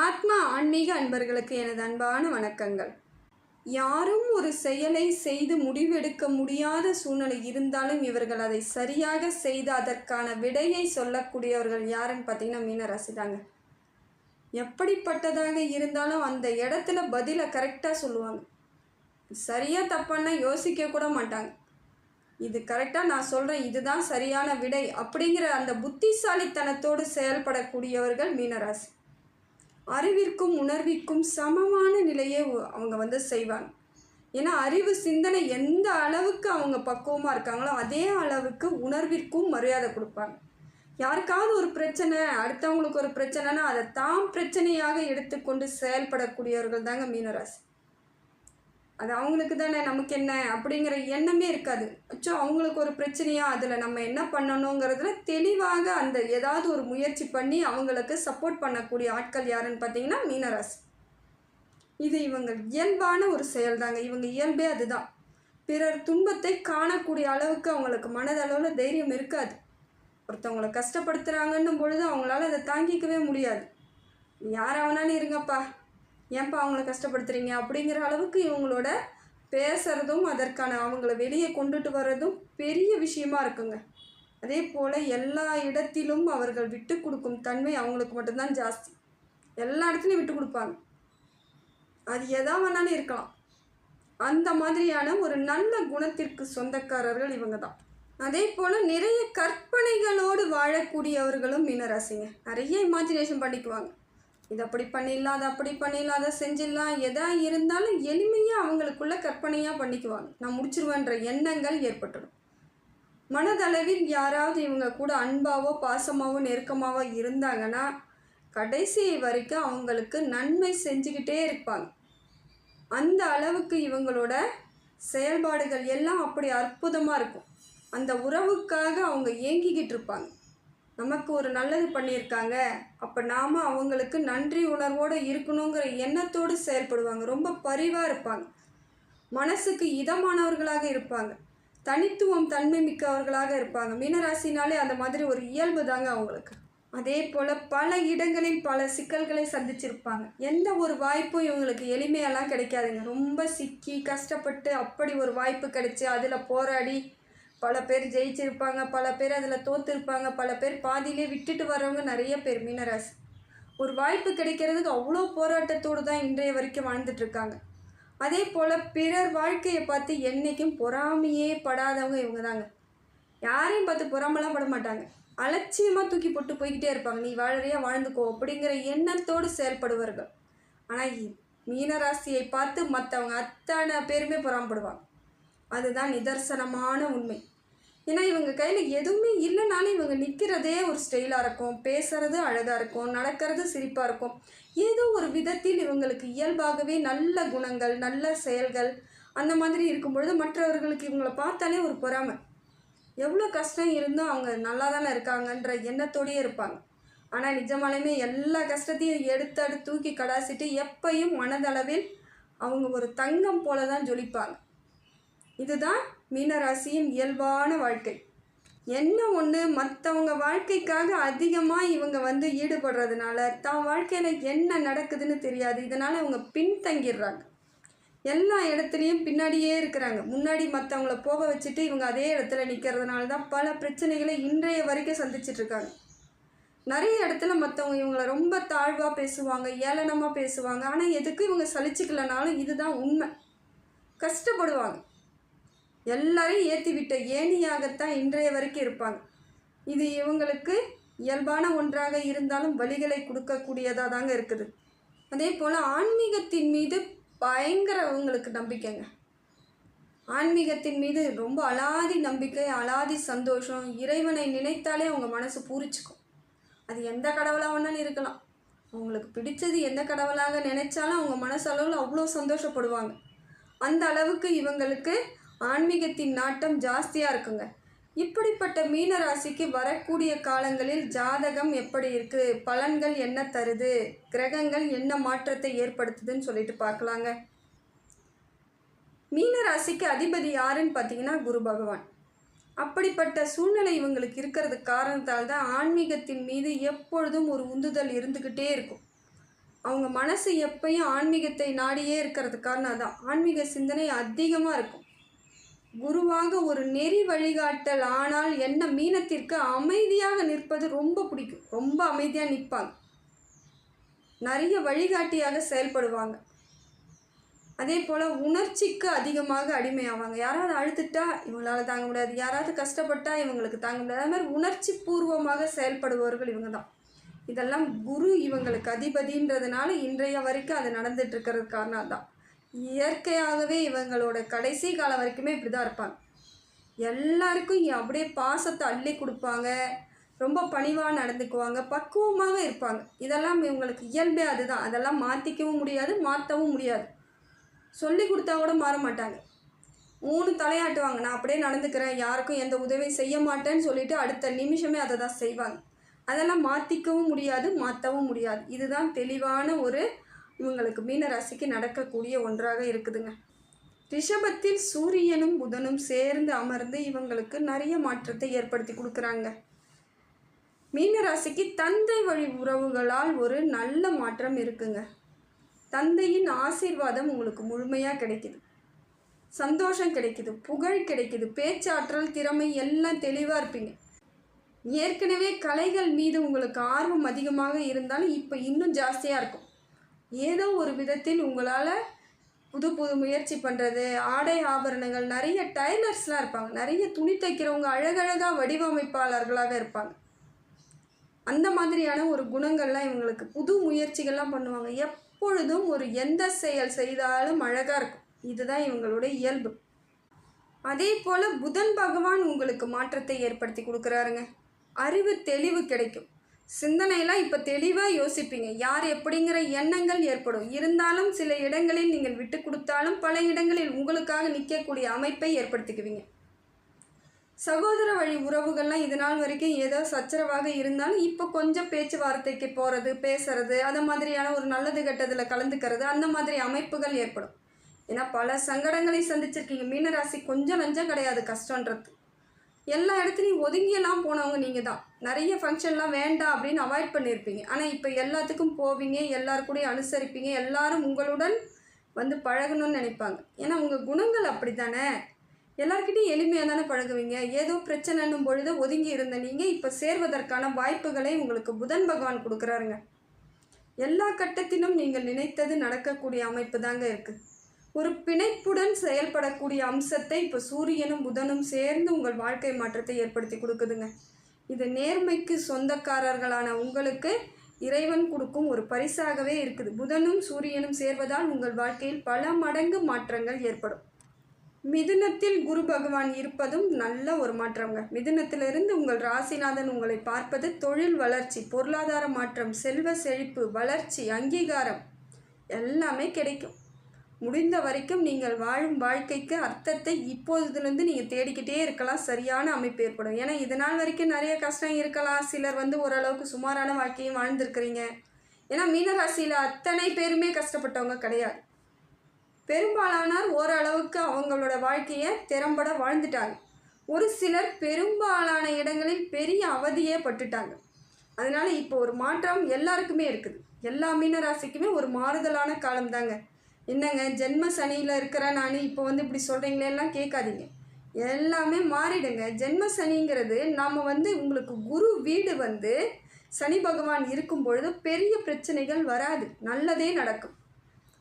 ஆத்மா ஆன்மீக அன்பர்களுக்கு எனது அன்பான வணக்கங்கள். யாரும் ஒரு செயலை செய்து முடிவெடுக்க முடியாத சூழ்நிலை இருந்தாலும் இவர்கள் அதை சரியாக செய்து அதற்கான விடையை சொல்லக்கூடியவர்கள் யாருன்னு பார்த்தீங்கன்னா மீனராசி தாங்க எப்படிப்பட்டதாக இருந்தாலும் அந்த இடத்துல பதிலை கரெக்டாக சொல்லுவாங்க. சரியாக தப்பான்னா யோசிக்க கூட மாட்டாங்க. இது கரெக்டாக நான் சொல்கிறேன் இதுதான் சரியான விடை அப்படிங்கிற அந்த புத்திசாலித்தனத்தோடு செயல்படக்கூடியவர்கள் மீனராசி. அறிவிற்கும் உணர்விற்கும் சமமான நிலையை அவங்க வந்து செய்வாங்க. ஏன்னா அறிவு சிந்தனை எந்த அளவுக்கு அவங்க பக்குவமாக இருக்காங்களோ அதே அளவுக்கு உணர்விற்கும் மரியாதை கொடுப்பாங்க. யாருக்காவது ஒரு பிரச்சனை அடுத்தவங்களுக்கு ஒரு பிரச்சனைனா அதை தாம் பிரச்சனையாக எடுத்துக்கொண்டு செயல்படக்கூடியவர்கள் தாங்க மீனராசி. அது அவங்களுக்கு தானே நமக்கு என்ன? அப்படிங்கிற எண்ணமே இருக்காது. அச்சோ அவங்களுக்கு ஒரு பிரச்சனையா? அதில் நம்ம என்ன பண்ணணுங்கிறதுல தெளிவாக அந்த ஏதாவது ஒரு முயற்சி பண்ணி அவங்களுக்கு சப்போர்ட் பண்ணக்கூடிய ஆட்கள் யாருன்னு பார்த்தீங்கன்னா மீனராசி. இது இவங்க இயல்பான ஒரு செயல் தாங்க இவங்க இயல்பே அதுதான். பிறர் துன்பத்தை காணக்கூடிய அளவுக்கு அவங்களுக்கு மனதளவில் தைரியம் இருக்காது. ஒருத்தவங்களை கஷ்டப்படுத்துகிறாங்கன்னும் பொழுது அவங்களால அதை தாங்கிக்கவே முடியாது. யார் இருங்கப்பா. ஏன்ப்பா அவங்கள கஷ்டப்படுத்துறீங்க? அப்படிங்கிற அளவுக்கு இவங்களோட பேசுகிறதும் அதற்கான அவங்கள வெளியே கொண்டுட்டு வர்றதும் பெரிய விஷயமா இருக்குங்க. அதே போல் எல்லா இடத்திலும் அவர்கள் விட்டு கொடுக்கும் தன்மை அவங்களுக்கு மட்டும்தான் ஜாஸ்தி. எல்லா இடத்துலையும் விட்டு கொடுப்பாங்க. அது எதா வேணாலும் இருக்கலாம். அந்த மாதிரியான ஒரு நல்ல குணத்திற்கு சொந்தக்காரர்கள் இவங்க தான். அதே போல் நிறைய கற்பனைகளோடு வாழக்கூடியவர்களும் மீனராசிங்க. நிறைய இமேஜினேஷன் பண்ணிக்குவாங்க. இது அப்படி பண்ணிடலாம் அதை அப்படி பண்ணிடலாம் அதை செஞ்சிடலாம். எதா இருந்தாலும் எளிமையாக அவங்களுக்குள்ள கற்பனையாக பண்ணிக்குவாங்க. நான் முடிச்சிருவேன்ற எண்ணங்கள் ஏற்பட்டுடும். மனதளவில் யாராவது இவங்க கூட அன்பாவோ பாசமாவோ நெருக்கமாவோ இருந்தாங்கன்னா கடைசி வரைக்கும் அவங்களுக்கு நன்மை செஞ்சுக்கிட்டே இருப்பாங்க. அந்த அளவுக்கு இவங்களோட செயல்பாடுகள் எல்லாம் அப்படி அற்புதமாக இருக்கும். அந்த உறவுக்காக அவங்க ஏங்கிக்கிட்டு இருப்பாங்க. நமக்கு ஒரு நல்லது பண்ணியிருக்காங்க. அப்போ நாம் அவங்களுக்கு நன்றி உணர்வோடு இருக்கணுங்கிற எண்ணத்தோடு செயல்படுவாங்க. ரொம்ப பரிவாக இருப்பாங்க. மனசுக்கு இதமானவர்களாக இருப்பாங்க. தனித்துவம் தன்மை மிக்கவர்களாக இருப்பாங்க. மீனராசினாலே அந்த மாதிரி ஒரு இயல்பு தாங்க அவங்களுக்கு. அதே போல் பல இடங்களில் பல சிக்கல்களை சந்திச்சிருப்பாங்க. எந்த ஒரு வாய்ப்பும் இவங்களுக்கு எளிமையெல்லாம் கிடைக்காதுங்க. ரொம்ப சிக்கி கஷ்டப்பட்டு அப்படி ஒரு வாய்ப்பு கிடைச்சி அதில் போராடி பல பேர் ஜெயிச்சிருப்பாங்க பல பேர் அதில் தோத்துருப்பாங்க பல பேர் பாதியிலே விட்டுட்டு வர்றவங்க நிறைய பேர் மீனராசி. ஒரு வாய்ப்பு கிடைக்கிறதுக்கு அவ்வளோ போராட்டத்தோடு தான் இன்றைய வரைக்கும் வாழ்ந்துட்டுருக்காங்க அதே போல் பிறர் வாழ்க்கையை பார்த்து என்றைக்கும் பொறாமையே படாதவங்க இவங்க தாங்க. யாரையும் பார்த்து பொறாமலாம் பட மாட்டாங்க. அலட்சியமாக தூக்கி போட்டு போய்கிட்டே இருப்பாங்க. நீ வாழறியா வாழ்ந்துக்கோ அப்படிங்கிற எண்ணத்தோடு செயல்படுவார்கள். ஆனால் மீனராசியை பார்த்து மற்றவங்க அத்தனை பேருமே பொறாமப்படுவாங்க. அதுதான் நிதர்சனமான உண்மை. ஏன்னா இவங்க கையில் எதுவுமே இல்லைனாலும் இவங்க நிற்கிறதே ஒரு ஸ்டைலாக இருக்கும். பேசுகிறது அழகாக இருக்கும். நடக்கிறது சிரிப்பாக இருக்கும். ஏதோ ஒரு விதத்தில் இவங்களுக்கு இயல்பாகவே நல்ல குணங்கள் நல்ல செயல்கள் அந்த மாதிரி இருக்கும் பொழுது மற்றவர்களுக்கு இவங்களை பார்த்தாலே ஒரு பொறாமை. எவ்வளோ கஷ்டம் இருந்தும் அவங்க நல்லா தானே இருக்காங்கன்ற எண்ணத்தோடயே இருப்பாங்க. ஆனால் நிஜமாலுமே எல்லா கஷ்டத்தையும் எடுத்து தூக்கி கடாசிட்டு எப்பையும் மனதளவில் அவங்க ஒரு தங்கம் போல தான் ஜொலிப்பாங்க. இதுதான் மீனராசியின் இயல்பான வாழ்க்கை. என்ன ஒன்று மற்றவங்க வாழ்க்கைக்காக அதிகமாக இவங்க வந்து ஈடுபடுறதுனால தான் வாழ்க்கையில் என்ன நடக்குதுன்னு தெரியாது. இதனால் அவங்க பின்தங்கிடுறாங்க. எல்லா இடத்துலையும் பின்னாடியே இருக்கிறாங்க. முன்னாடி மற்றவங்கள போக வச்சுட்டு இவங்க அதே இடத்துல நிற்கிறதுனால தான் பல பிரச்சனைகளை இன்றைய வரைக்கும் சந்திச்சிட்ருக்காங்க நிறைய இடத்துல மற்றவங்க இவங்கள ரொம்ப தாழ்வாக பேசுவாங்க ஏளனமாக பேசுவாங்க. ஆனால் எதுக்கு இவங்க சலிச்சுக்கலனாலும் இதுதான் உண்மை. கஷ்டப்படுவாங்க. எல்லாரையும் ஏற்றி விட்ட ஏணியாகத்தான் இன்றைய வரைக்கும் இருப்பாங்க. இது இவங்களுக்கு இயல்பான ஒன்றாக இருந்தாலும் வழிகளை கொடுக்கக்கூடியதாக தாங்க இருக்குது. அதே போல் ஆன்மீகத்தின் மீது பயங்கர அவங்களுக்கு நம்பிக்கைங்க. ஆன்மீகத்தின் மீது ரொம்ப அலாதி நம்பிக்கை அலாதி சந்தோஷம் இறைவனை நினைத்தாலே அவங்க மனசு பூரிச்சுக்கும். அது எந்த கடவுளாக வேணாலும் இருக்கலாம். அவங்களுக்கு பிடிச்சது எந்த கடவுளாக நினைச்சாலும் அவங்க மனசளவில் அவ்வளோ சந்தோஷப்படுவாங்க. அந்த அளவுக்கு இவங்களுக்கு ஆன்மீகத்தின் நாட்டம் ஜாஸ்தியாக இருக்குங்க. இப்படிப்பட்ட மீன ராசிக்கு வரக்கூடிய காலங்களில் ஜாதகம் எப்படி இருக்குது பலன்கள் என்ன தருது? கிரகங்கள் என்ன மாற்றத்தை ஏற்படுத்துதுன்னு சொல்லிட்டு பார்க்கலாங்க. மீன ராசிக்கு அதிபதி யாருன்னு பார்த்தீங்கன்னா குரு பகவான். அப்படிப்பட்ட சூழ்நிலை இவங்களுக்கு இருக்கிறது காரணத்தால் தான் ஆன்மீகத்தின் மீது எப்பொழுதும் ஒரு உந்துதல் இருந்துக்கிட்டே இருக்கும். அவங்க மனசு எப்பயும் ஆன்மீகத்தை நாடியே இருக்கிறது காரணம் அதான். ஆன்மீக சிந்தனை அதிகமாக இருக்கும். குருவாக ஒரு நெறி வழிகாட்டல் ஆனால் என்ன மீனத்திற்கு அமைதியாக நிற்பது ரொம்ப பிடிக்கும். ரொம்ப அமைதியாக நிற்பாங்க. நிறைய வழிகாட்டியாக செயல்படுவாங்க. அதே போல் உணர்ச்சிக்கு அதிகமாக அடிமையாவாங்க. யாராவது அழுத்துட்டா இவங்களால் தாங்க முடியாது. யாராவது கஷ்டப்பட்டா இவங்களுக்கு தாங்க முடியாது. அது மாதிரி உணர்ச்சி பூர்வமாக செயல்படுபவர்கள் இவங்க தான் இதெல்லாம் குரு இவங்களுக்கு அதிபதின்றதுனால இன்றைய வரைக்கும் அது நடந்துட்டு இருக்கிறது காரணம் தான் இயற்கையாகவே இவங்களோட கடைசி காலம் வரைக்குமே இப்படி தான் இருப்பாங்க. எல்லாருக்கும் அப்படியே பாசத்தை அள்ளி கொடுப்பாங்க. ரொம்ப பணிவாக நடந்துக்குவாங்க. பக்குவமாக இருப்பாங்க. இதெல்லாம் இவங்களுக்கு இயல்பே அதுதான். அதெல்லாம் மாற்றிக்கவும் முடியாது மாற்றவும் முடியாது. சொல்லி கொடுத்தா கூட மாற மாட்டாங்க. மூணு தலையாட்டுவாங்க. நான் அப்படியே நடந்துக்கிறேன். யாருக்கும் எந்த உதவியும் செய்ய மாட்டேன்னு சொல்லிட்டு அடுத்த நிமிஷமே அதை தான் செய்வாங்க. அதெல்லாம் மாற்றிக்கவும் முடியாது மாற்றவும் முடியாது. இதுதான் தெளிவான ஒரு இவங்களுக்கு மீனராசிக்கு நடக்கக்கூடிய ஒன்றாக இருக்குதுங்க. ரிஷபத்தில் சூரியனும் புதனும் சேர்ந்து அமர்ந்து இவங்களுக்கு நிறைய மாற்றத்தை ஏற்படுத்தி கொடுக்குறாங்க. மீனராசிக்கு தந்தை வழி உறவுகளால் ஒரு நல்ல மாற்றம் இருக்குங்க. தந்தையின் ஆசீர்வாதம் உங்களுக்கு முழுமையாக கிடைக்குது. சந்தோஷம் கிடைக்குது புகழ் கிடைக்குது பேச்சாற்றல் திறமை எல்லாம் தெளிவாக இருப்பீங்க. ஏற்கனவே கலைகள் மீது உங்களுக்கு ஆர்வம் அதிகமாக இருந்தாலும் இப்போ இன்னும் ஜாஸ்தியாக இருக்கும். ஏதோ ஒரு விதத்தில் உங்களால் புது புது முயற்சி பண்ணுறது ஆடை ஆபரணங்கள் நிறைய டைலர்ஸ்லாம் இருப்பாங்க. நிறைய துணி தைக்கிறவங்க அழகழகாக வடிவமைப்பாளர்களாக இருப்பாங்க. அந்த மாதிரியான ஒரு குணங்கள்லாம் இவங்களுக்கு புது முயற்சிகள்லாம் பண்ணுவாங்க. எப்பொழுதும் ஒரு எந்த செயல் செய்தாலும் அழகாக இருக்கும். இதுதான் இவங்களோட இயல்பு. அதே போல் புதன் பகவான் உங்களுக்கு மாற்றத்தை ஏற்படுத்தி கொடுக்குறாருங்க. அறிவு தெளிவு கிடைக்கும். சிந்தனையெல்லாம் இப்போ தெளிவாக யோசிப்பீங்க. யார் எப்படிங்கிற எண்ணங்கள் ஏற்படும். இருந்தாலும் சில இடங்களில் நீங்கள் விட்டு கொடுத்தாலும் பல இடங்களில் உங்களுக்காக நிற்கக்கூடிய அமைப்பை ஏற்படுத்திக்குவீங்க. சகோதர வழி உறவுகள்லாம் இது நாள் வரைக்கும் ஏதோ சச்சரவாக இருந்தாலும் இப்போ கொஞ்சம் பேச்சுவார்த்தைக்கு போகிறது பேசுறது அந்த மாதிரியான ஒரு நல்லது கெட்டதில் கலந்துக்கிறது அந்த மாதிரி அமைப்புகள் ஏற்படும். ஏன்னா பல சங்கடங்களை சந்திச்சிருக்கீங்க. மீனராசி கொஞ்சம் நஞ்சம் கிடையாது கஷ்டன்றது எல்லா இடத்துலையும் ஒதுங்கியெல்லாம் போனவங்க நீங்கள் தான் நிறைய ஃபங்க்ஷன்லாம் வேண்டாம் அப்படின்னு அவாய்ட் பண்ணியிருப்பீங்க ஆனால் இப்போ எல்லாத்துக்கும் போவீங்க எல்லாருக்கூடையும் அனுசரிப்பீங்க எல்லாரும் உங்களுடன் வந்து பழகணும்னு நினைப்பாங்க. ஏன்னா உங்கள் குணங்கள் அப்படி தானே எல்லாருக்கிட்டையும் எளிமையாக தானே பழகுவீங்க? ஏதோ பிரச்சனைன்னும் பொழுது ஒதுங்கி இருந்த நீங்கள் இப்போ சேர்வதற்கான வாய்ப்புகளை உங்களுக்கு புதன் பகவான் கொடுக்குறாருங்க. எல்லா கட்டத்திலும் நீங்கள் நினைத்தது நடக்கக்கூடிய அமைப்பு தாங்க இருக்குது ஒரு பிணைப்புடன் செயல்படக்கூடிய அம்சத்தை இப்போ சூரியனும் புதனும் சேர்ந்து உங்கள் வாழ்க்கை மாற்றத்தை ஏற்படுத்தி கொடுக்குதுங்க. இது நேர்மைக்கு சொந்தக்காரர்களான உங்களுக்கு இறைவன் கொடுக்கும் ஒரு பரிசாகவே இருக்குது. புதனும் சூரியனும் சேர்வதால் உங்கள் வாழ்க்கையில் பல மடங்கு மாற்றங்கள் ஏற்படும். மிதுனத்தில் குரு பகவான் இருப்பதும் நல்ல ஒரு மாற்றங்க. மிதுனத்திலிருந்து உங்கள் ராசிநாதன் உங்களை பார்ப்பது தொழில் வளர்ச்சி பொருளாதார மாற்றம் செல்வ செழிப்பு வளர்ச்சி அங்கீகாரம் எல்லாமே கிடைக்கும். முடிந்த வரைக்கும் நீங்கள் வாழும் வாழ்க்கைக்கு அர்த்தத்தை இப்போதுலேருந்து நீங்கள் தேடிக்கிட்டே இருக்கலாம். சரியான அமைப்பு ஏற்படும். ஏன்னா இது நாள் வரைக்கும் நிறைய கஷ்டம் இருக்கலாம். சிலர் வந்து ஓரளவுக்கு சுமாரான வாழ்க்கையும் வாழ்ந்துருக்கிறீங்க. ஏன்னா மீனராசியில் அத்தனை பேருமே கஷ்டப்பட்டவங்க கிடையாது. பெரும்பாலானோர் ஓரளவுக்கு அவங்களோட வாழ்க்கையை திறம்பட வாழ்ந்துட்டாங்க. ஒரு சிலர் பெரும்பாலான இடங்களில் பெரிய அவதியே பட்டுட்டாங்க. அதனால் இப்போ ஒரு மாற்றம் எல்லாருக்குமே இருக்குது. எல்லா மீனராசிக்குமே ஒரு மாறுதலான காலம் தாங்க என்னங்க ஜென்ம சனியில் இருக்கிற நான் இப்போ வந்து இப்படி சொல்கிறீங்களே எல்லாம் கேட்காதீங்க. எல்லாமே மாறிடுங்க. ஜென்ம சனிங்கிறது நாம் வந்து உங்களுக்கு குரு வீடு வந்து சனி பகவான் இருக்கும் பொழுது பெரிய பிரச்சனைகள் வராது. நல்லதே நடக்கும்.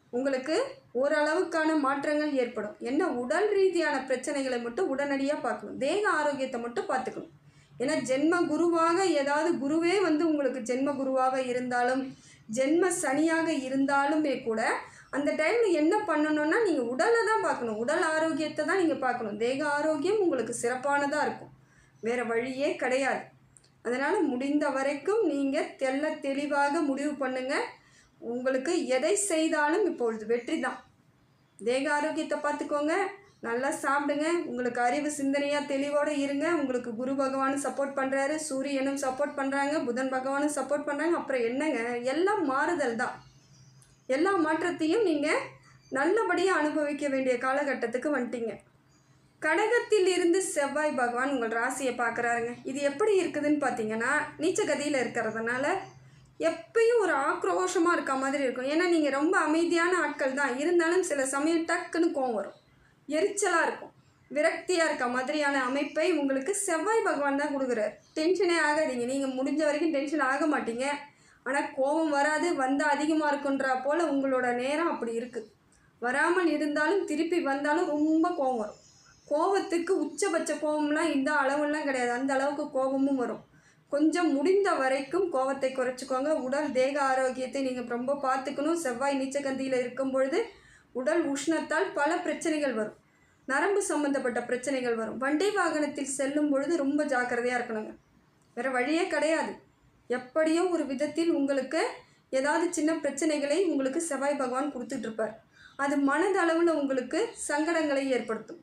உங்களுக்கு ஓரளவுக்கான மாற்றங்கள் ஏற்படும். என்ன? உடல் ரீதியான பிரச்சனைகளை மட்டும் உடனடியாக பார்க்கணும். தேக ஆரோக்கியத்தை மட்டும் பார்த்துக்கணும். ஏன்னா ஜென்ம குருவாக ஏதாவது குருவே வந்து உங்களுக்கு ஜென்ம குருவாக இருந்தாலும் ஜென்ம சனியாக இருந்தாலுமே கூட அந்த டைமில் என்ன பண்ணணும்னா நீங்கள் உடலை தான் பார்க்கணும். உடல் ஆரோக்கியத்தை தான் நீங்கள் பார்க்கணும். தேக ஆரோக்கியம் உங்களுக்கு சிறப்பானதாக இருக்கும். வேறு வழியே கிடையாது. அதனால் முடிந்த வரைக்கும் நீங்கள் தெல்ல தெளிவாக முடிவு பண்ணுங்கள் உங்களுக்கு எதை செய்தாலும் இப்பொழுது வெற்றி தான். தேக ஆரோக்கியத்தை பார்த்துக்கோங்க. நல்லா சாப்பிடுங்க. உங்களுக்கு அறிவு சிந்தனையாக தெளிவோடு இருங்க. உங்களுக்கு குரு பகவானும் சப்போர்ட் பண்ணுறாரு சூரியனும் சப்போர்ட் பண்ணுறாங்க புதன் பகவானும் சப்போர்ட் பண்ணுறாங்க அப்புறம் என்னங்க? எல்லாம் மாறுதல் தான். எல்லா மாற்றத்தையும் நீங்கள் நல்லபடியாக அனுபவிக்க வேண்டிய காலகட்டத்துக்கு வந்துட்டீங்க. கடகத்தில் இருந்து செவ்வாய் பகவான் உங்கள் ராசியை பார்க்குறாருங்க. இது எப்படி இருக்குதுன்னு பார்த்தீங்கன்னா நீச்சகதியில் இருக்கிறதுனால எப்பயும் ஒரு ஆக்ரோஷமாக இருக்க மாதிரி இருக்கும். ஏன்னா நீங்கள் ரொம்ப அமைதியான ஆட்கள் தான். இருந்தாலும் சில சமயம் டக்குன்னு கோவம் வரும். எரிச்சலாக இருக்கும். விரக்தியாக இருக்க மாதிரியான அமைப்பை உங்களுக்கு செவ்வாய் பகவான் தான் கொடுக்குறாரு. டென்ஷனே ஆகாதீங்க. நீங்கள் முடிஞ்ச வரைக்கும் டென்ஷன் ஆக மாட்டீங்க. ஆனால் கோபம் வராது வந்தால் அதிகமாக இருக்குன்றா போல் உங்களோட நேரம் அப்படி இருக்குது வராமல் இருந்தாலும் திருப்பி வந்தாலும் ரொம்ப கோபம் வரும். கோபத்துக்கு உச்சபட்ச கோபம்லாம் இந்த அளவுலாம் கிடையாது. அந்த அளவுக்கு கோபமும் வரும். கொஞ்சம் முடிந்த வரைக்கும் கோபத்தை குறைச்சிக்கோங்க. உடல் தேக ஆரோக்கியத்தை நீங்கள் ரொம்ப பார்த்துக்கணும். செவ்வாய் நீச்சக்கந்தியில் இருக்கும் பொழுது உடல் உஷ்ணத்தால் பல பிரச்சனைகள் வரும். நரம்பு சம்பந்தப்பட்ட பிரச்சனைகள் வரும். வண்டி வாகனத்தில் செல்லும் பொழுது ரொம்ப ஜாக்கிரதையாக இருக்கணுங்க. வேறு வழியே கிடையாது. எப்படியோ ஒரு விதத்தில் உங்களுக்கு ஏதாவது சின்ன பிரச்சனைகளை உங்களுக்கு செவ்வாய் பகவான் கொடுத்துட்ருப்பார் அது மனதளவில் உங்களுக்கு சங்கடங்களை ஏற்படுத்தும்.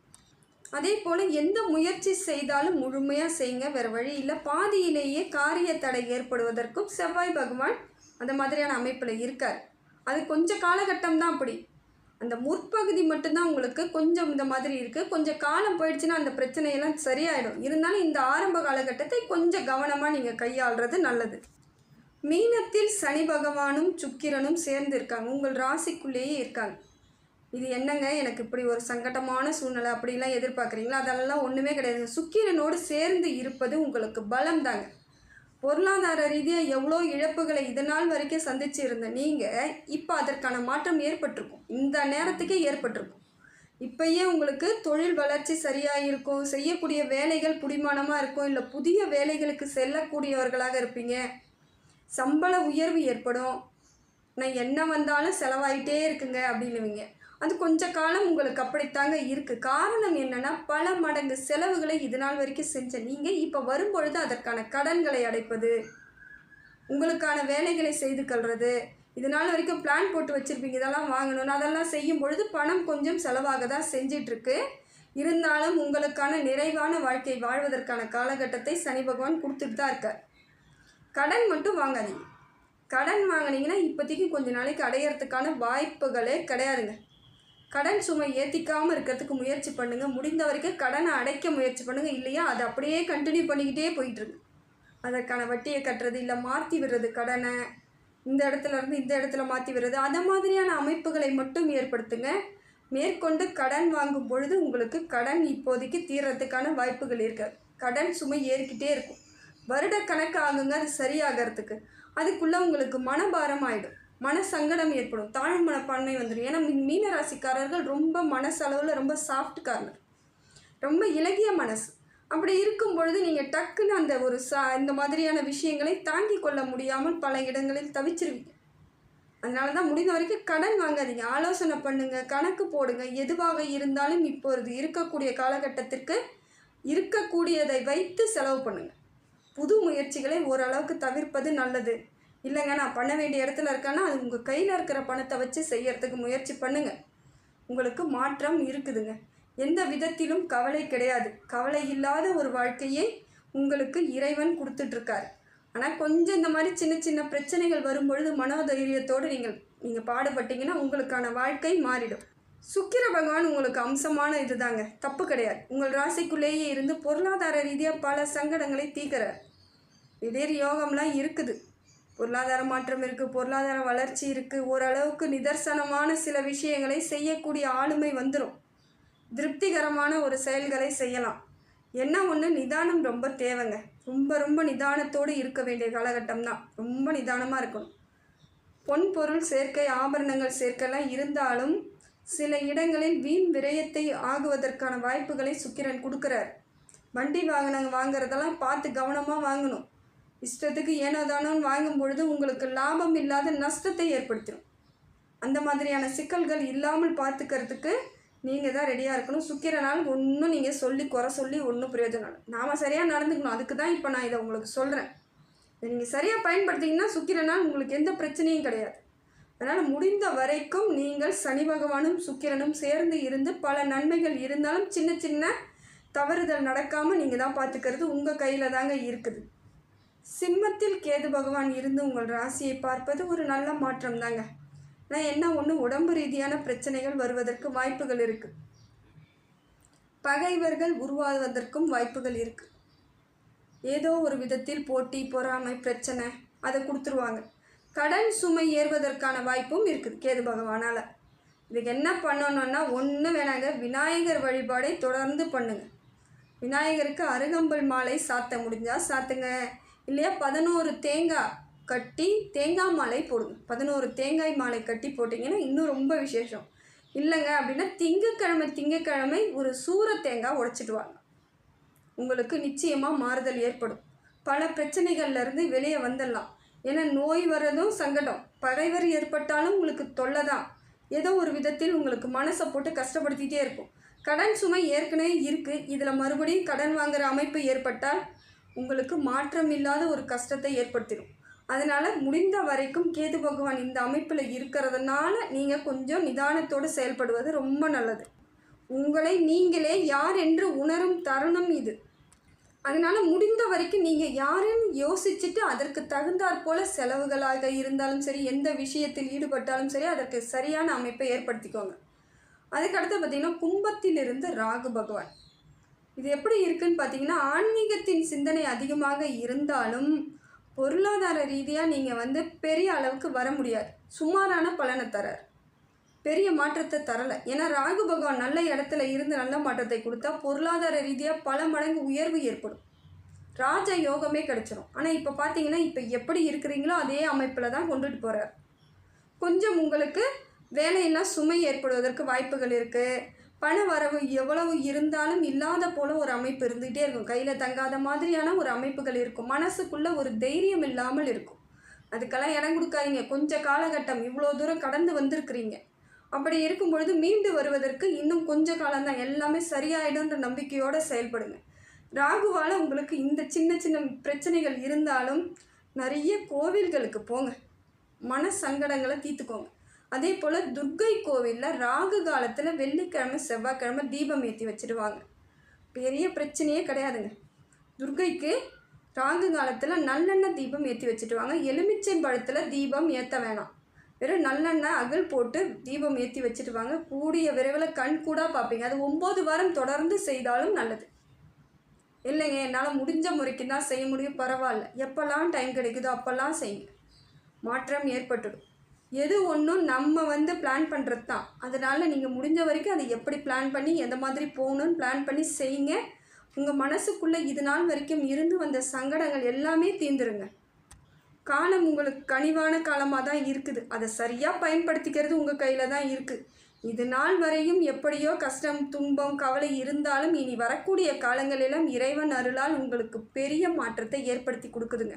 அதே போல் எந்த முயற்சி செய்தாலும் முழுமையாக செய்யுங்க. வேறு வழி இல்லை. பாதியிலேயே காரிய தடை ஏற்படுவதற்கும் செவ்வாய் பகவான் அந்த மாதிரியான அமைப்பில் இருக்கார். அது கொஞ்சம் காலகட்டம் தான் அப்படி. அந்த முற்பகுதி மட்டும்தான் உங்களுக்கு கொஞ்சம் இந்த மாதிரி இருக்குது கொஞ்சம் காலம் போயிடுச்சுன்னா அந்த பிரச்சனையெல்லாம் சரியாயிடும். இருந்தாலும் இந்த ஆரம்ப காலகட்டத்தை கொஞ்சம் கவனமாக நீங்கள் கையாளுறது நல்லது. மீனத்தில் சனி பகவானும் சுக்கிரனும் சேர்ந்து இருக்காங்க. உங்கள் ராசிக்குள்ளேயே இருக்காங்க. இது என்னங்க? எனக்கு இப்படி ஒரு சங்கடமான சூழ்நிலை அப்படிலாம் எதிர்பார்க்குறீங்களா? அதெல்லாம் ஒன்றுமே கிடையாது. சுக்கிரனோடு சேர்ந்து இருப்பது உங்களுக்கு பலம் தாங்க பொருளாதார ரீதியாக எவ்வளோ இழப்புகளை இதனால் வரைக்கும் சந்திச்சு இருந்த நீங்கள் இப்போ அதற்கான மாற்றம் ஏற்பட்டிருக்கும். இந்த நேரத்துக்கே ஏற்பட்டிருக்கும். இப்பயே உங்களுக்கு தொழில் வளர்ச்சி சரியாக இருக்கும் செய்யக்கூடிய வேலைகள் புடிமானமாக இருக்கும் இல்லை புதிய வேலைகளுக்கு செல்லக்கூடியவர்களாக இருப்பீங்க. சம்பள உயர்வு ஏற்படும். நான் என்ன வந்தாலும் செலவாயிட்டே இருக்குங்க அப்படின்னுவீங்க. அது கொஞ்ச காலம் உங்களுக்கு அப்படித்தாங்க இருக்குது காரணம் என்னென்னா பல மடங்கு செலவுகளை இது நாள் வரைக்கும் செஞ்ச நீங்கள் இப்போ வரும்பொழுது அதற்கான கடன்களை அடைப்பது உங்களுக்கான வேலைகளை செய்து கொள்வது இது நாள் வரைக்கும் பிளான் போட்டு வச்சுருப்பீங்க இதெல்லாம் வாங்கணும்னு அதெல்லாம் செய்யும் பொழுது பணம் கொஞ்சம் செலவாக தான் செஞ்சிட்ருக்கு. இருந்தாலும் உங்களுக்கான நிறைவான வாழ்க்கை வாழ்வதற்கான காலகட்டத்தை சனி பகவான் கொடுத்துட்டு தான் இருக்கார். கடன் மட்டும் வாங்காதீங்க. கடன் வாங்கினீங்கன்னா இப்போதைக்கு கொஞ்ச நாளைக்கு அடையிறதுக்கான வாய்ப்புகளே கிடையாதுங்க. கடன் சுமை ஏற்றிக்காமல் இருக்கிறதுக்கு முயற்சி பண்ணுங்கள் முடிந்த வரைக்கும் கடனை அடைக்க முயற்சி பண்ணுங்கள் இல்லையா? அதை அப்படியே கண்டினியூ பண்ணிக்கிட்டே போயிட்டுருக்கு. அதற்கான வட்டியை கட்டுறது இல்லை மாற்றி விடுறது கடனை. இந்த இடத்துல இருந்து இந்த இடத்துல மாற்றி விடுறது. அந்த மாதிரியான அமைப்புகளை மட்டும் ஏற்படுத்துங்க. மேற்கொண்டு கடன் வாங்கும் பொழுது உங்களுக்கு கடன் இப்போதைக்கு தீர்றதுக்கான வாய்ப்புகள் இருக்காது கடன் சுமை ஏறிக்கிட்டே இருக்கும். வருட கணக்கு ஆகுங்க. அது சரியாகிறதுக்கு. அதுக்குள்ளே உங்களுக்கு மனபாரம் ஆகிடும் மன சங்கடம் ஏற்படும் தாழ் மனப்பான்மை வந்துடும். ஏன்னா மீன ராசிக்காரர்கள் ரொம்ப மனசளவில் ரொம்ப சாஃப்ட் கார்னர் ரொம்ப இலகிய மனசு. அப்படி இருக்கும் பொழுது நீங்கள் டக்குன்னு அந்த ஒரு சா இந்த மாதிரியான விஷயங்களை தாங்கிக் கொள்ள முடியாமல் பல இடங்களில் தவிச்சிருவீங்க. அதனால தான் முடிந்த வரைக்கும் கடன் வாங்காதீங்க. ஆலோசனை பண்ணுங்கள் கணக்கு போடுங்க. எதுவாக இருந்தாலும் இப்பொழுது இருக்கக்கூடிய காலகட்டத்திற்கு இருக்கக்கூடியதை வைத்து செலவு பண்ணுங்கள் புது முயற்சிகளை ஓரளவுக்கு தவிர்ப்பது நல்லது. இல்லைங்க நான் பண்ண வேண்டிய இடத்துல இருக்கேன்னா அது உங்கள் கையில் இருக்கிற பணத்தை வச்சு செய்யறதுக்கு முயற்சி பண்ணுங்க. உங்களுக்கு மாற்றம் இருக்குதுங்க. எந்த விதத்திலும் கவலை கிடையாது. கவலை இல்லாத ஒரு வாழ்க்கையை உங்களுக்கு இறைவன் கொடுத்துட்ருக்காரு. ஆனால் கொஞ்சம் இந்த மாதிரி சின்ன சின்ன பிரச்சனைகள் வரும்பொழுது மனோதைரியத்தோடு நீங்கள் நீங்கள் பாடுபட்டீங்கன்னா உங்களுக்கான வாழ்க்கை மாறிடும். சுக்கிர பகவான் உங்களுக்கு அம்சமான இதுதாங்க. தப்பு கிடையாது. உங்கள் ராசிக்குள்ளேயே இருந்து பொருளாதார ரீதியாக பல சங்கடங்களை தீக்கிறார் திடீர் யோகம்லாம் இருக்குது. பொருளாதார மாற்றம் இருக்குது பொருளாதார வளர்ச்சி இருக்குது ஓரளவுக்கு நிதர்சனமான சில விஷயங்களை செய்யக்கூடிய ஆளுமை வந்துடும் திருப்திகரமான ஒரு செயல்களை செய்யலாம். என்ன ஒன்று நிதானம் ரொம்ப தேவைங்க. ரொம்ப ரொம்ப நிதானத்தோடு இருக்க வேண்டிய காலகட்டம் தான் ரொம்ப நிதானமாக இருக்கணும். பொன் பொருள் சேர்க்கை ஆபரணங்கள் சேர்க்கைலாம் இருந்தாலும் சில இடங்களில் வீண் விரயத்தை ஆகுவதற்கான வாய்ப்புகளை சுக்கிரன் கொடுக்குறார். வண்டி வாகனங்கள் வாங்குறதெல்லாம் பார்த்து கவனமாக வாங்கணும். இஷ்டத்துக்கு ஏனோ தானோன்னு வாங்கும் பொழுது உங்களுக்கு லாபம் இல்லாத நஷ்டத்தை ஏற்படுத்திடும் அந்த மாதிரியான சிக்கல்கள் இல்லாமல் பார்த்துக்கிறதுக்கு நீங்கள் தான் ரெடியாக இருக்கணும். சுக்கிரனால் ஒன்றும் நீங்கள் சொல்லி குறை சொல்லி ஒன்றும் பிரயோஜனம் இல்லை. நாம் சரியாக நடந்துக்கணும். அதுக்கு தான் இப்போ நான் இதை உங்களுக்கு சொல்கிறேன் இதை நீங்கள் சரியாக பயன்படுத்திங்கன்னா சுக்கிரனால் உங்களுக்கு எந்த பிரச்சனையும் கிடையாது. அதனால் முடிந்த வரைக்கும் நீங்கள் சனி பகவானும் சுக்கிரனும் சேர்ந்து இருந்து பல நன்மைகள் இருந்தாலும் சின்ன சின்ன தவறுதல் நடக்காமல் நீங்கள் தான் பார்த்துக்கிறது உங்கள் கையில் தாங்க இருக்குது. சிம்மத்தில் கேது பகவான் இருந்து உங்கள் ராசியை பார்ப்பது ஒரு நல்ல மாற்றம் தாங்க ஆனால் என்ன ஒன்று உடம்பு ரீதியான பிரச்சனைகள் வருவதற்கு வாய்ப்புகள் இருக்குது பகைவர்கள் உருவாவதற்கும் வாய்ப்புகள் இருக்குது ஏதோ ஒரு விதத்தில் போட்டி பொறாமை பிரச்சனை அதை கொடுத்துருவாங்க. கடன் சுமை ஏறுவதற்கான வாய்ப்பும் இருக்குது கேது பகவானால். இதுக்கு என்ன பண்ணணும்னா ஒன்று வேணாங்க. விநாயகர் வழிபாடை தொடர்ந்து பண்ணுங்க. விநாயகருக்கு அருகம்பல் மாலை சாத்த முடிஞ்சால் சாத்துங்க. இல்லையா? பதினோரு தேங்காய் கட்டி தேங்காய் மாலை போடுங்க. பதினோரு தேங்காய் மாலை கட்டி போட்டிங்கன்னா இன்னும் ரொம்ப விசேஷம். இல்லைங்க அப்படின்னா திங்கக்கிழமை திங்கக்கிழமை ஒரு சூர தேங்காய் உடைச்சிட்டு வாங்க. உங்களுக்கு நிச்சயமாக மாறுதல் ஏற்படும். பல பிரச்சனைகள்லேருந்து வெளியே வந்துடலாம். ஏன்னா நோய் வர்றதும் சங்கடம். பகைவர் ஏற்பட்டாலும் உங்களுக்கு தொல்லை தான். ஏதோ ஒரு விதத்தில் உங்களுக்கு மனசை போட்டு கஷ்டப்படுத்திகிட்டே இருக்கும். கடன் சுமை ஏற்கனவே இருக்குது இதில் மறுபடியும் கடன் வாங்குகிற அமைப்பு ஏற்பட்டால் உங்களுக்கு மாற்றம் இல்லாத ஒரு கஷ்டத்தை ஏற்படுத்திடும். அதனால் முடிந்த வரைக்கும் கேது பகவான் இந்த அமைப்பில் இருக்கிறதுனால நீங்கள் கொஞ்சம் நிதானத்தோடு செயல்படுவது ரொம்ப நல்லது. உங்களை நீங்களே யார் என்று உணரும் தருணம் இது. அதனால் முடிந்த வரைக்கும் நீங்கள் யாருன்னு யோசிச்சுட்டு அதற்கு தகுந்தாற் போல் செலவுகளாக இருந்தாலும் சரி எந்த விஷயத்தில் ஈடுபட்டாலும் சரி அதற்கு சரியான அமைப்பை ஏற்படுத்திக்கோங்க. அதுக்கடுத்து பார்த்திங்கன்னா கும்பத்திலிருந்து ராகு பகவான். இது எப்படி இருக்குன்னு பார்த்தீங்கன்னா ஆன்மீகத்தின் சிந்தனை அதிகமாக இருந்தாலும் பொருளாதார ரீதியாக நீங்கள் வந்து பெரிய அளவுக்கு வர முடியாது. சுமாரான பலனை தரார். பெரிய மாற்றத்தை தரலை. ஏன்னா ராகு பகவான் நல்ல இடத்துல இருந்து நல்ல மாற்றத்தை கொடுத்தா பொருளாதார ரீதியாக பல மடங்கு உயர்வு ஏற்படும். ராஜ யோகமே கிடச்சிரும். ஆனால் இப்போ பார்த்தீங்கன்னா இப்போ எப்படி இருக்கிறீங்களோ அதே அமைப்பில் தான் கொண்டுட்டு போகிறார் கொஞ்சம் உங்களுக்கு வேலையெல்லாம் சுமை ஏற்படுவதற்கு வாய்ப்புகள் இருக்குது பண வரவு எவ்வளவு இருந்தாலும் இல்லாத போல ஒரு அமைப்பு இருந்துகிட்டே இருக்கும். கையில் தங்காத மாதிரியான ஒரு அமைப்புகள் இருக்கும். மனசுக்குள்ள ஒரு தைரியம் இல்லாமல் இருக்கும். அதுக்கெல்லாம் இடம் கொடுக்காதீங்க. கொஞ்ச காலகட்டம் இவ்வளோ தூரம் கடந்து வந்திருக்கிறீங்க. அப்படி இருக்கும் பொழுது மீண்டு வருவதற்கு இன்னும் கொஞ்ச காலம்தான். எல்லாமே சரியாயிடும்ன்ற நம்பிக்கையோடு செயல்படுங்க. ராகுவால் உங்களுக்கு இந்த சின்ன சின்ன பிரச்சனைகள் இருந்தாலும் நிறைய கோவில்களுக்கு போங்க. மன சங்கடங்களை தீர்த்துக்கோங்க. அதே போல் துர்க்கை கோவிலில் ராகு காலத்தில் வெள்ளிக்கிழமை செவ்வாய்க்கிழமை தீபம் ஏற்றி வச்சிடுவாங்க பெரிய பிரச்சனையே கிடையாதுங்க. துர்க்கைக்கு ராகு காலத்தில் நல்லெண்ணெய் தீபம் ஏற்றி வச்சுட்டுவாங்க எலுமிச்சை பழத்தில் தீபம் ஏற்ற வேணாம். வெறும் நல்லெண்ணெய் அகல் போட்டு தீபம் ஏற்றி வச்சுட்டு வாங்க கூடிய விரைவில் கண் கூட பார்ப்பீங்க. அது ஒம்பது வாரம் தொடர்ந்து செய்தாலும் நல்லது. இல்லைங்க என்னால் முடிஞ்ச முறைக்கு தான் செய்ய முடியும். பரவாயில்ல. எப்போல்லாம் டைம் கிடைக்குதோ அப்போல்லாம் செய்யுங்க. மாற்றம் ஏற்பட்டுடும். எது ஒன்றும் நம்ம வந்து பிளான் பண்ணுறது தான் அதனால் நீங்கள் முடிஞ்ச வரைக்கும் அதை எப்படி பிளான் பண்ணி எந்த மாதிரி போகணும்னு பிளான் பண்ணி செய்யுங்க. உங்கள் மனசுக்குள்ளே இது நாள் வரைக்கும் இருந்து வந்த சங்கடங்கள் எல்லாமே தீர்ந்துருங்க. காலம் உங்களுக்கு கனிவான காலமாக தான் இருக்குது. அதை சரியாக பயன்படுத்திக்கிறது உங்கள் கையில் தான் இருக்குது இது நாள் வரையும் எப்படியோ கஷ்டம் துன்பம் கவலை இருந்தாலும் இனி வரக்கூடிய காலங்களிலும் இறைவன் அருளால் உங்களுக்கு பெரிய மாற்றத்தை ஏற்படுத்தி கொடுக்குதுங்க.